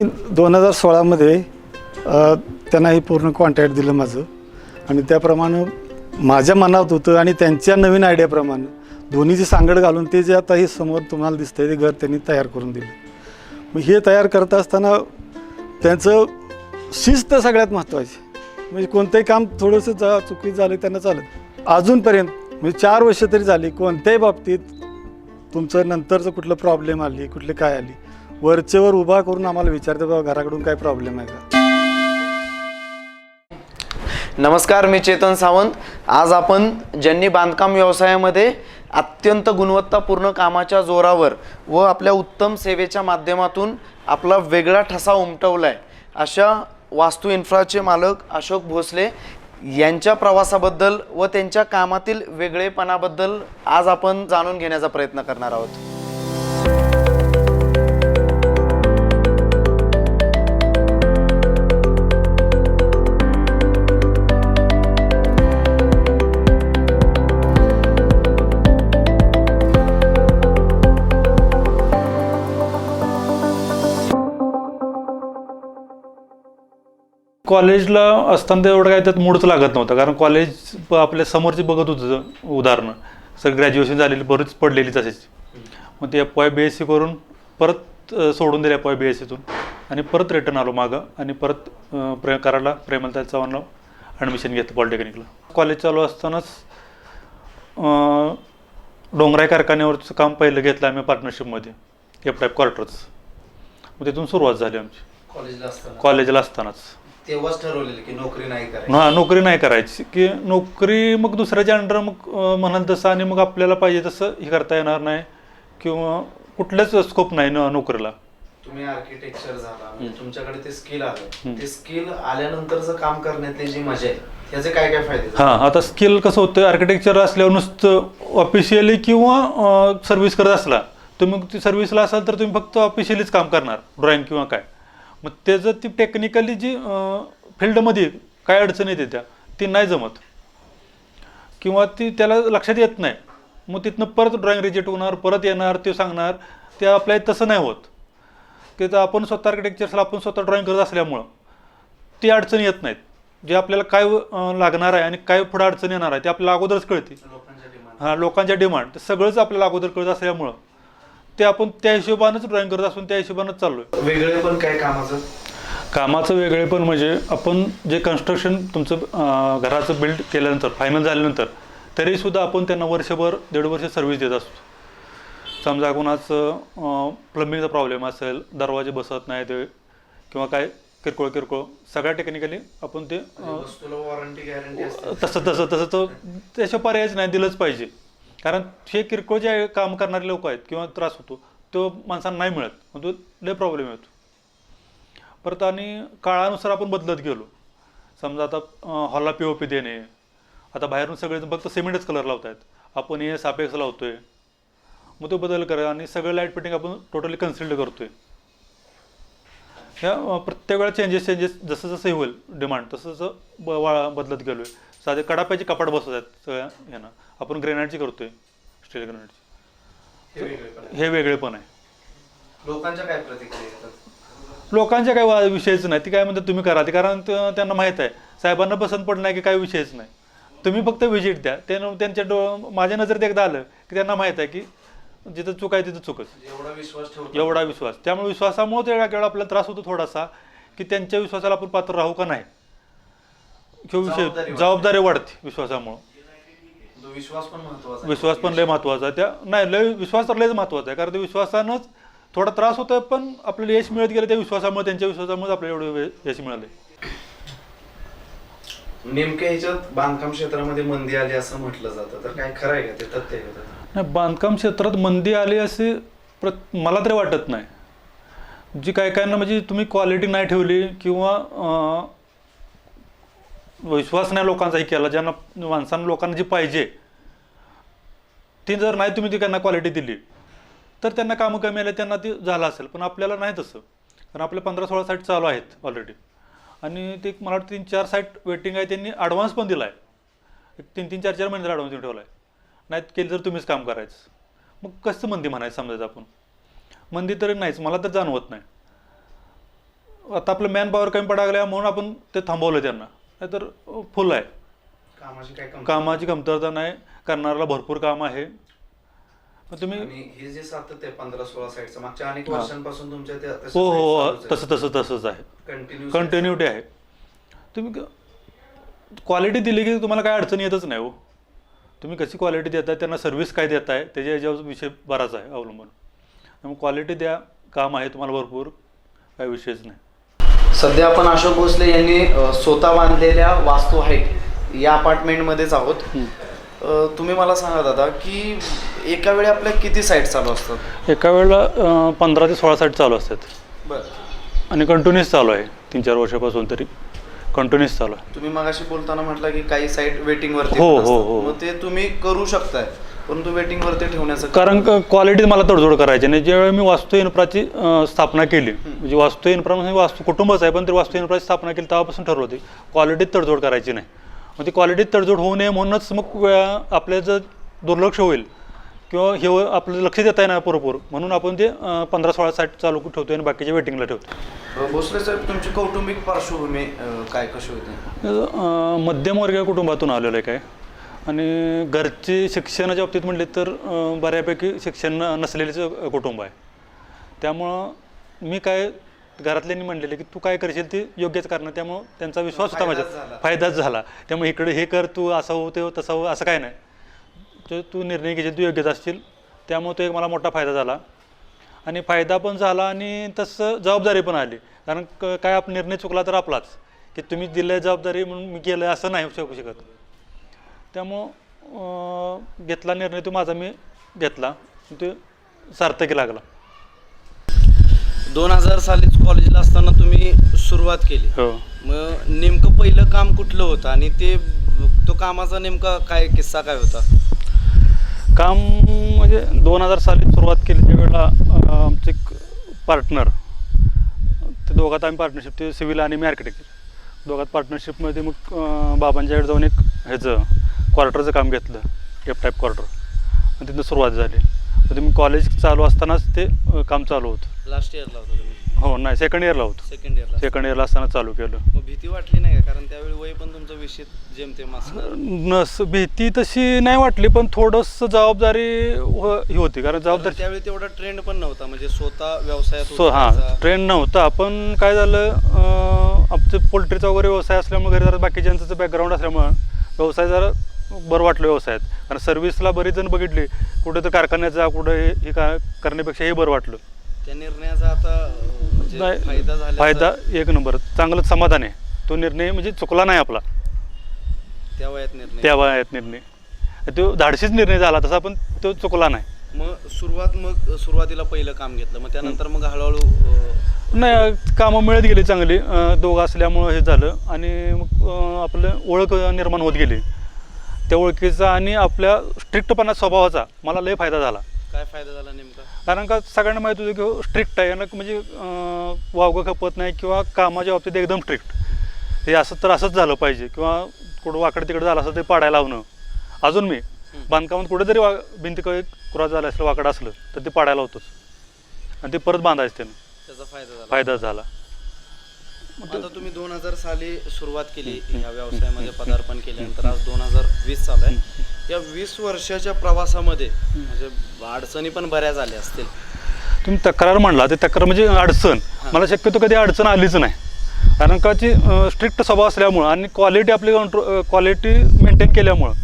दोन हजार सोळामध्ये त्यांना हे पूर्ण कॉन्टॅक्ट दिलं माझं. आणि त्याप्रमाणे माझ्या मनात होतं आणि त्यांच्या नवीन आयडियाप्रमाणे दोन्हीची सांगड घालून ते जे आता हे समोर तुम्हाला दिसतंय ते घर त्यांनी तयार करून दिलं. मग हे तयार करत असताना त्यांचं शिस्त सगळ्यात महत्त्वाची म्हणजे कोणतंही काम थोडंसं जा चुकीचं झालं त्यांना चालत अजूनपर्यंत म्हणजे चार वर्ष तरी झाली कोणत्याही बाबतीत तुमचं नंतरचं कुठलं प्रॉब्लेम आली कुठले काय आली वरचेवर उभा करून आम्हाला विचारते बाबा घराकडून काय प्रॉब्लेम आहे का? नमस्कार मी चेतन सावंत. आज आपण ज्यांनी बांधकाम व्यवसायामध्ये अत्यंत गुणवत्तापूर्ण कामाच्या जोरावर व आपल्या उत्तम सेवेच्या माध्यमातून आपला वेगळा ठसा उमटवला आहे अशा वास्तू इन्फ्राचे मालक अशोक भोसले यांच्या प्रवासाबद्दल व त्यांच्या कामातील वेगळेपणाबद्दल आज आपण जाणून घेण्याचा प्रयत्न करणार आहोत. कॉलेजला असताना तर एवढं काय त्यात मूडच लागत नव्हतं. कारण कॉलेज आपल्या समोरची बघत होतं उदाहरणं. सगळं ग्रॅज्युएशन झालेली बरीच पडलेली तसेच मग ते F Y B S C करून परत सोडून दिलं एफ वाय बी एस सीतून आणि परत रिटर्न आलो मागं आणि परत प्रे करायला प्रेमलता चव्हाणला ॲडमिशन घेतलं पॉलिटेक्निकला कॉलेज चालू असतानाच डोंगराई कारखान्यावरचं काम पहिलं घेतलं आम्ही पार्टनरशिपमध्ये एफ टाईप क्वार्टर्स मग तिथून सुरुवात झाली आमची. कॉलेजला असताना. कॉलेजला असतानाच. तेव्हाच ठरवलेलं की नोकरी नाही करायची. हा नोकरी नाही करायची. की नोकरी मग दुसऱ्याच्या अंडर मग अं, म्हणाल तसं आणि मग आपल्याला पाहिजे तसं हे करता येणार नाही किंवा कुठल्याच स्कोप नाही न नोकरीला. तुम्ही आर्किटेक्चर झाला म्हणजे तुमच्याकडे ते स्किल आलं. ते स्किल आल्यानंतरचं काम करण्यातली जी मजा आहे त्याचे काय काय फायदे झाले? हां आता स्किल कसं होतं आर्किटेक्चर असल्यावर नुसतं ऑफिशियली किंवा सर्व्हिस करत असला तुम्ही ती सर्व्हिसला असाल तर तुम्ही फक्त ऑफिशियलीच काम करणार ड्रॉइंग किंवा काय. मग त्याचं ती टेक्निकली जी फील्डमध्ये काय अडचण येते त्या ती नाही जमत. किंवा ती त्याला लक्षात येत नाही. मग तिथनं परत ड्रॉइंग रिजेक्ट होणार परत येणार ते सांगणार ते आपल्या तसं नाही होत. की तर आपण स्वतः आर्किटेक्चर्सला आपण स्वतः ड्रॉइंग करत असल्यामुळं ती अडचण येत नाहीत. जे आपल्याला काय लागणार आहे आणि काय पुढे अडचण येणार आहे ते आपल्याला अगोदरच कळते. हां लोकांच्या डिमांड ते सगळंच आपल्याला अगोदर कळत असल्यामुळं. ते आपण त्या हिशोबानंच ड्रॉइंग करत असून त्या हिशोबानंच चाललो आहे वेगळे पण काय कामाचं? कामाचं वेगळेपण म्हणजे आपण जे कन्स्ट्रक्शन तुमचं अं, घराचं बिल्ड केल्यानंतर फायनल झाल्यानंतर तरीसुद्धा आपण त्यांना वर्षभर दीड वर्ष सर्व्हिस देत असतो. समजा कोणाचं प्लंबिंगचा प्रॉब्लेम असेल दरवाजे बसत नाही ते किंवा काय किरकोळ किरकोळ सगळ्या टेक्निकली आपण ते अं, वॉरंटी गॅरंटी असते. तसं तसं तसं तर त्याच्या पर्यायच नाही दिलंच पाहिजे. कारण हे किरकोळ जे काम करणारे लोक आहेत किंवा त्रास होतो तो माणसांना नाही मिळत. मग तो लय प्रॉब्लेम येतो. परत आणि काळानुसार आपण बदलत गेलो. समजा आता हॉलला पी ओ पी देणे. आता बाहेरून सगळे फक्त सिमेंटच कलर लावत आहेत आपण हे सापेक्स लावतोय. मग तो बदल करा आणि सगळं लाइट फिटिंग आपण टोटली कन्सिडर करतोय. ह्या प्रत्येक वेळा चेंजेस चेंजेस जसं जसं होईल डिमांड तसं तसं ब बदलत गेलो आहे साधे कडाप्याचे कपाट बसवत आहेत सगळ्या ह्यानं. आपण ग्रेनाईटची करतोय स्टील ग्रेनाईटची हे वेगळे पण आहे. हे लोकांच्या काय प्रतिक्रिया येतात लोकांच्या काही विषयच नाही. ती काय म्हणतात तुम्ही करा. ते कारण त- त्यांना माहीत आहे. साहेबांना पसंत पडलं नाही की काही विषयच नाही. तुम्ही फक्त व्हिजिट द्या. ते त्यांच्या डो माझ्या नजरेत एकदा आलं की त्यांना माहीत आहे की जिथं चूक आहे तिथं चूकच. एवढा विश्वास ठेवतो. एवढा विश्वास. त्यामुळे विश्वासामुळे त्या वेळा आपल्याला त्रास होतो थोडासा की त्यांच्या विश्वासाला आपण पात्र राहू का नाही? किंवा विषय. जबाबदारी वाढते. विश्वासामुळे. तो विश्वास पण महत्त्वाचा आहे. विश्वास पण लय महत्त्वाचा आहे. त्या नाही लय विश्वास तर लयच महत्त्वाचा आहे. कारण ते विश्वासानंच थोडा त्रास होतोय पण आपल्याला यश मिळत गेलं त्या विश्वासामुळे त्यांच्या विश्वासामुळे आपल्याला एवढं यश मिळालं नेमक्या ह्याच्यात बांधकाम क्षेत्रामध्ये मंदी आली असं म्हटलं जातं. तर काय खरं आहे का? ते तथ्य आहे का त्याचं? नाही बांधकाम क्षेत्रात मंदी आली असे प्र मला तरी वाटत नाही. जी काय कायांना म्हणजे तुम्ही क्वालिटी नाही ठेवली किंवा अं, विश्वास नाही लोकांचाही केला. ज्यांना माणसांना लोकांना जी पाहिजे ती जर नाही तुम्ही ती त्यांना क्वालिटी दिली तर त्यांना कामं कमी आले त्यांना ती झालं असेल. पण आपल्याला नाही तसं. कारण आपले पंधरा सोळा साईट चालू आहेत ऑलरेडी आणि ते मला वाटतं तीन चार साईट वेटिंग आहे त्यांनी ॲडव्हान्स पण दिला आहे एक तीन तीन चार चार महिन्याचा ॲडव्हान्स देऊन ठेवला आहे नाहीत केलं तर तुम्हीच काम करायचं. मग कसं मंदी म्हणायचं समजायचं आपण? मंदी तरी नाहीच मला तर जाणवत नाही. आता आपलं मॅन पॉवर कमी पडायला म्हणून आपण ते थांबवलं त्यांना. नाहीतर फुल आहे. कामाची काय कमी कामाची कमतरता नाही. करणाऱ्याला भरपूर काम आहे. मग तुम्ही आणि हे जे सातत्य आहे पंधरा सोळा साईडचं मागच्या अनेक वर्षांपासून तुमच्या त्या हो हो हो. तसं तसं तसंच आहे. कंटिन्यू कंटिन्युटी आहे. तुम्ही क्वालिटी दिली की तुम्हाला काय अडचण येतच नाही हो. तुम्ही कशी क्वालिटी देताय त्यांना सर्व्हिस काय देताय त्याच्या याच्यावर विषय बराच आहे अवलंबून. त्यामुळे क्वालिटी द्या काम आहे तुम्हाला भरपूर काही विषयच नाही. सध्या आपण अशोक भोसले यांनी स्वतः बांधलेल्या वास्तू हाईट या अपार्टमेंटमध्येच आहोत. तुम्ही मला सांगा दादा की एका वेळी आपल्या किती साईट चालू असतात? एका वेळेला पंधरा ते सोळा साईट चालू असतात. बरं. आणि कंटिन्यूस चालू आहे. तीन चार वर्षापासून तरी कंटिन्यूस चालू आहे. तुम्ही मगाशी बोलताना म्हटलं की काही साईट वेटिंग वरती हो, हो. हो. मग ते तुम्ही करू शकताय. परंतु वेटिंग वरती ठेवण्याचं कारण क्वालिटी मला तडजोड करायची नाही ज्यावेळी मी वास्तू इन्फ्राची स्थापना केली म्हणजे वास्तू इन्फ्रा म्हणजे वास्तू कुटुंबच आहे पण तरी वास्तू इन्फ्राची स्थापना केली तेव्हापासून ठरवलं होती क्वालिटीत तडजोड करायची नाही. मग ती क्वालिटीत तडजोड होऊ नये म्हणूनच मग वे- आपलं जर दुर्लक्ष होईल किंवा हे आपलं लक्ष देता येणार पुरेपूर म्हणून आपण ते पंधरा सोळा साईट चालू ठेवतो आणि बाकीचे वेटिंगला ठेवतो भोसले साहेब तुमची कौटुंबिक पार्श्वभूमी काय कशी होती? मध्यमवर्गीय कुटुंबातून आलेलं आहे काय? आणि घरची शिक्षणाच्या बाबतीत म्हणले तर बऱ्यापैकी शिक्षण नसलेलेच कुटुंब आहे. त्यामुळं मी काय घरातल्यांनी म्हणलेले की तू काय करशील ते योग्यच करणार त्यामुळं त्यांचा विश्वास होता फायदाच माझ्या झाला. फायदाच झाला. त्यामुळे इकडे हे कर तू असं हो ते हो तसं हो असं काय नाही. तो तू निर्णय घेशील तू योग्यच असशील. त्यामुळे तो एक मला मोठा फायदा झाला. आणि फायदा पण झाला आणि तसं जबाबदारी पण आली. कारण क- काय आप निर्णय चुकला तर आपलाच. की तुम्ही दिलं जबाबदारी म्हणून मी केलं असं नाही शकू शकत. त्यामुळं घेतला निर्णय तो माझा मी घेतला. तो सार्थकी लागला. दोन हजार सालीच कॉलेजला असताना तुम्ही सुरुवात केली. हो. मग नेमकं पहिलं काम कुठलं होतं? आणि ते तो कामाचा नेमका काय किस्सा काय होता? काम म्हणजे दोन हजार साली सुरुवात केली त्यावेळेला अं, आमचे एक पार्टनर ते दोघात आम्ही पार्टनरशिप ते सिव्हिल आणि मी आर्किटेक्चर दोघात पार्टनरशिपमध्ये मग अं, बाबांच्याकडे जाऊन एक ह्याचं क्वार्टरचं काम घेतलं एफ टाईप क्वार्टर मग तिथं सुरुवात झाली. ते मी कॉलेज चालू असतानाच ते अं, काम चालू होतं. लास्ट इयरला होता तुम्ही? हो नाही सेकंड इयरला होतं. सेकंड इयरला सेकंड इयरला असताना चालू केलं. मग भीती वाटली नाही का? कारण त्यावेळी वय पण तुमचं विषय जेमतेम असणार. नस भीती तशी नाही वाटली पण थोडंसं जबाबदारी हो- ही होती. कारण जबाबदारी त्यावेळी तेवढा ट्रेंड पण नव्हता. म्हणजे स्वतः व्यवसायात सो हां उतरायचा. ट्रेन नव्हता. पण काय झालं अं, आमचं पोल्ट्रीचा वगैरे व्यवसाय असल्यामुळे घरी जरा बाकीच्यांचं बॅकग्राऊंड असल्यामुळं व्यवसाय जरा बरं वाटलं व्यवसायात. कारण सर्व्हिसला बरीच जण बघितली. कुठं तर कारखान्यात जा कुठं हे हे का करण्यापेक्षा हे बरं वाटलं. त्या निर्णयाचा आता म्हणजे नाही, फायदा झाला फायदा एक नंबर. चांगलं समाधान आहे. तो निर्णय म्हणजे चुकला नाही आपला. त्या वयात निर्णय. त्या वयात निर्णय. तो धाडशीच निर्णय झाला तसा पण तो चुकला नाही. मग सुरुवात मग सुरुवातीला पहिलं काम घेतलं. मग त्यानंतर मग हळूहळू अं, नाही कामं मिळत गेली चांगली. अं, दोघं असल्यामुळं हे झालं. आणि मग अं, आपलं ओळख निर्माण होत गेली. त्या ओळखीचा आणि आपल्या स्ट्रिक्टपणा स्वभावाचा मला लय फायदा झाला. काय फायदा झाला नेमका? कारण का सगळ्यांना माहिती होतं की स्ट्रिक्ट आहे आणि म्हणजे वावगं खपत नाही किंवा कामाच्या बाबतीत एकदम स्ट्रिक्ट हे असं तर असंच झालं पाहिजे किंवा कुठं वाकडं तिकडं झालं असं ते पाडायला लावणं. अजून मी बांधकामात कुठेतरी वा भिंती काही कुरात झालं असलं वाकडं असलं तर ते पाडायला होतंच. आणि ते परत बांधायचं त्यानं. त्याचा फायदा फायदा झाला. आता तुम्ही दोन हजार साली सुरुवात केली या व्यवसायामध्ये पदार्पण केल्यानंतर. आज दोन हजार वीस चालू आहे. या वीस वर्षाच्या प्रवासामध्ये म्हणजे अडचणी पण बऱ्याच आल्या असतील. तुम्ही तक्रार म्हणला ते तक्रार म्हणजे अडचण. मला शक्यतो कधी अडचण आलीच नाही. कारण का ची स्ट्रिक्ट स्वभाव असल्यामुळं आणि क्वालिटी आपली कंट्रो क्वालिटी मेंटेन केल्यामुळं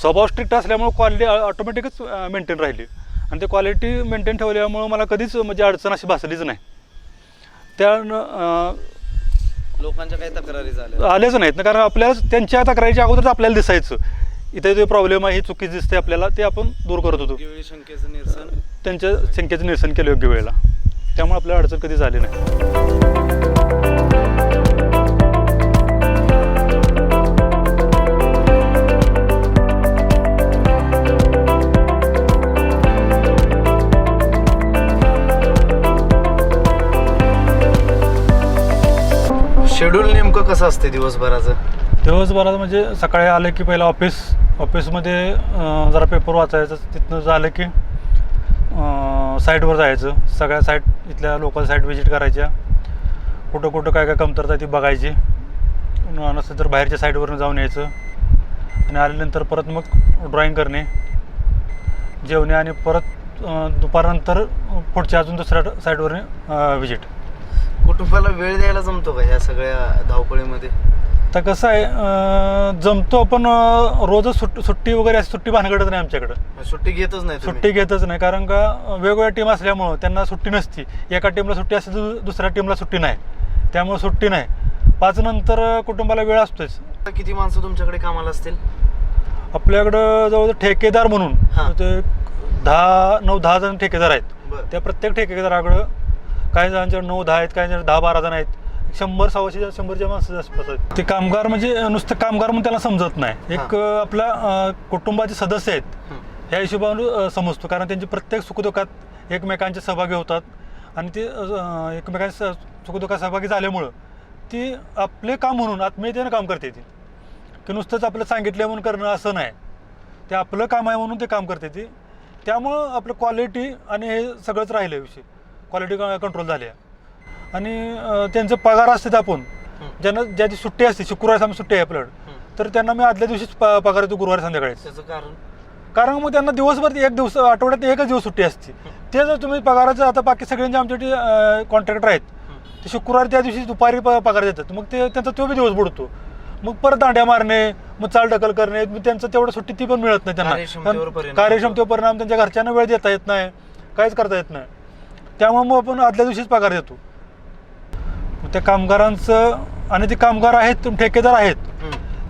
स्वभाव स्ट्रिक्ट असल्यामुळं क्वालिटी ऑटोमॅटिकच मेंटेन राहिली. आणि ते क्वालिटी मेंटेन ठेवल्यामुळं मला कधीच म्हणजे अडचण अशी भासलीच नाही. त्या लोकांच्या काही तक्रारी झाल्या. आल्याच नाहीत ना कारण आपल्याला त्यांच्या तक्रारीच्या अगोदरच आपल्याला दिसायचं. इथे जो प्रॉब्लेम आहे ही चुकी दिसते आपल्याला ते आपण दूर करत होतो. योग्य वेळी शंकेचं निरसन. त्यांच्या शंकेचं निरसन केलं योग्य वेळेला. त्यामुळे आपल्याला अडचण कधी झाली नाही. शेड्यूल नेमकं कसं असते दिवसभराचं? दिवसभरात म्हणजे सकाळी आलं की पहिलं ऑफिस ऑफिसमध्ये अं, जरा पेपर वाचायचं तिथनं झालं की अं, साईटवर जायचं. सगळ्या साईट इथल्या लोकल साईट व्हिजिट करायच्या. कुठं कुठं काय काय कमतरता आहे ती बघायची. न- नसेल तर बाहेरच्या साईडवरून जाऊन यायचं. आणि आल्यानंतर परत मग ड्रॉईंग करणे. जेवणे आणि परत अं, दुपारनंतर पुढच्या अजून दुसऱ्या साईडवरून व्हिजिट कुटुंबाला वेळ द्यायला जमतो का ह्या सगळ्या धावपळीमध्ये? तर कसं आहे अं, जमतो पण अं, रोजच सुट सुट्टी वगैरे अशी सुट्टी भानगडत नाही आमच्याकडं. सुट्टी घेतच नाही तुम्ही? सुट्टी घेतच नाही कारण का अं, वेगवेगळ्या टीम असल्यामुळं त्यांना सुट्टी नसती. एका टीमला सुट्टी असते तर दुसऱ्या टीमला सुट्टी नाही. त्यामुळे सुट्टी नाही. पाच नंतर अं, कुटुंबाला वेळ असतोच. आता किती माणसं तुमच्याकडे कामाला असतील? आपल्याकडं जवळ ठेकेदार म्हणून हां. ते दहा नऊ दहा जण ठेकेदार आहेत. बरं. त्या प्रत्येक ठेकेदाराकडं काही जणांच्याकडे नऊ दहा आहेत काही जण दहा बारा जण आहेत. शंभर सव्वाशे शंभरच्या माणसं आसपास आहेत ते कामगार म्हणजे नुसतं कामगार म्हणून त्याला समजत नाही. एक आपला कुटुंबाचे सदस्य आहेत. ह्या हिशोबाने समजतो. कारण त्यांची प्रत्येक सुखदुःखात एकमेकांचे सहभागी होतात. आणि ते एकमेकांच्या सुखदुःखात सहभागी झाल्यामुळं ती आपले काम म्हणून आत्मीयतेनं काम करते ती की नुसतंच आपलं सांगितलं म्हणून करणं असं नाही. ते आपलं काम आहे म्हणून ते काम करते ती त्यामुळं आपलं क्वालिटी आणि हे सगळंच राहिलं विषय. क्वालिटी कंट्रोल झाली आहे. आणि त्यांचं पगार असतात आपण. ज्यांना ज्याची सुट्टी असते शुक्रवार समजा सुट्टी आहे आपल्याकडं. तर त्यांना मी आदल्या दिवशीच पगार येतो गुरुवारी संध्याकाळी त्याचं कारण? कारण मग त्यांना दिवसभर एक दिवस आठवड्यात एकच दिवस सुट्टी असते. ते जर तुम्ही पगाराचं आता बाकी सगळ्यांचे आमच्याकडे कॉन्ट्रॅक्टर आहेत ते शुक्रवारी त्या दिवशी दुपारी पगार देतात. मग ते त्यांचा तो बी दिवस बुडतो. मग परत दांड्या मारणे मग चाल ढकल करणे मग त्यांचं तेवढं सुट्टी ती पण मिळत नाही त्यांना. कार्यक्षमतेवर परिणाम त्यांच्या घरच्यांना वेळ देता येत नाही काहीच करता येत नाही. त्यामुळे मग आपण आदल्या दिवशीच पगार देतो. त्या कामगारांचं आणि ते कामगार आहेत ठेकेदार आहेत.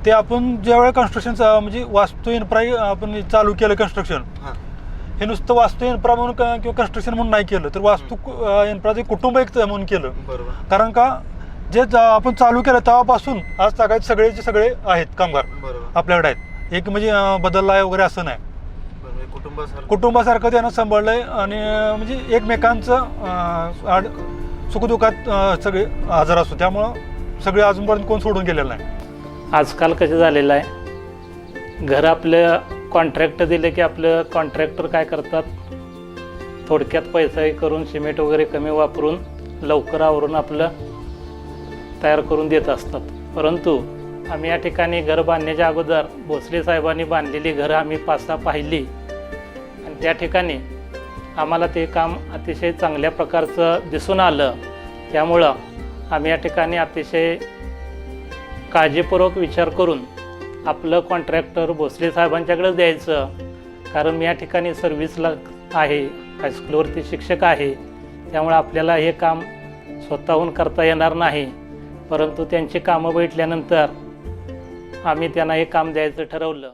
ते आपण ज्यावेळेला कन्स्ट्रक्शनचं म्हणजे वास्तू इन्फ्रा आपण चालू केलं कन्स्ट्रक्शन हां. नुसतं वास्तू इन्फ्रा म्हणून क- किंवा कन्स्ट्रक्शन म्हणून नाही केलं तर वास्तू इन्फ्राचे कुटुंब एक म्हणून केलं. कारण का जे आपण चालू केलं तेव्हापासून आज तागायत सगळेचे सगळे आहेत कामगार आपल्याकडे आहेत. एक म्हणजे बदलला आहे वगैरे असं नाही. कुटुंबासारखं. त्यानं सांभाळलंय आणि म्हणजे एकमेकांचं आड सुखदुःखात सगळे हजर असतो. त्यामुळं सगळे अजूनपर्यंत कोण सोडून गेलेलं नाही. आजकाल कसं झालेलं आहे? घर आपलं कॉन्ट्रॅक्ट दिले की आपलं कॉन्ट्रॅक्टर काय करतात? थोडक्यात पैसा करून सिमेंट वगैरे कमी वापरून लवकर आवरून आपलं तयार करून देत असतात. परंतु आम्ही या ठिकाणी घर बांधण्याच्या अगोदर भोसले साहेबांनी बांधलेली घरं आम्ही पाच सहा पाहिली. त्या ठिकाणी आम्हाला ते काम अतिशय चांगल्या प्रकारचं दिसून आलं. त्यामुळं आम्ही या ठिकाणी अतिशय काळजीपूर्वक विचार करून आपलं कॉन्ट्रॅक्टर भोसले साहेबांच्याकडेच द्यायचं. कारण मी या ठिकाणी सर्व्हिसला आहे हायस्कूलवरती शिक्षक आहे. त्यामुळे आपल्याला हे काम स्वतःहून करता येणार नाही. परंतु त्यांची कामं भेटल्यानंतर आम्ही त्यांना हे काम द्यायचं ठरवलं.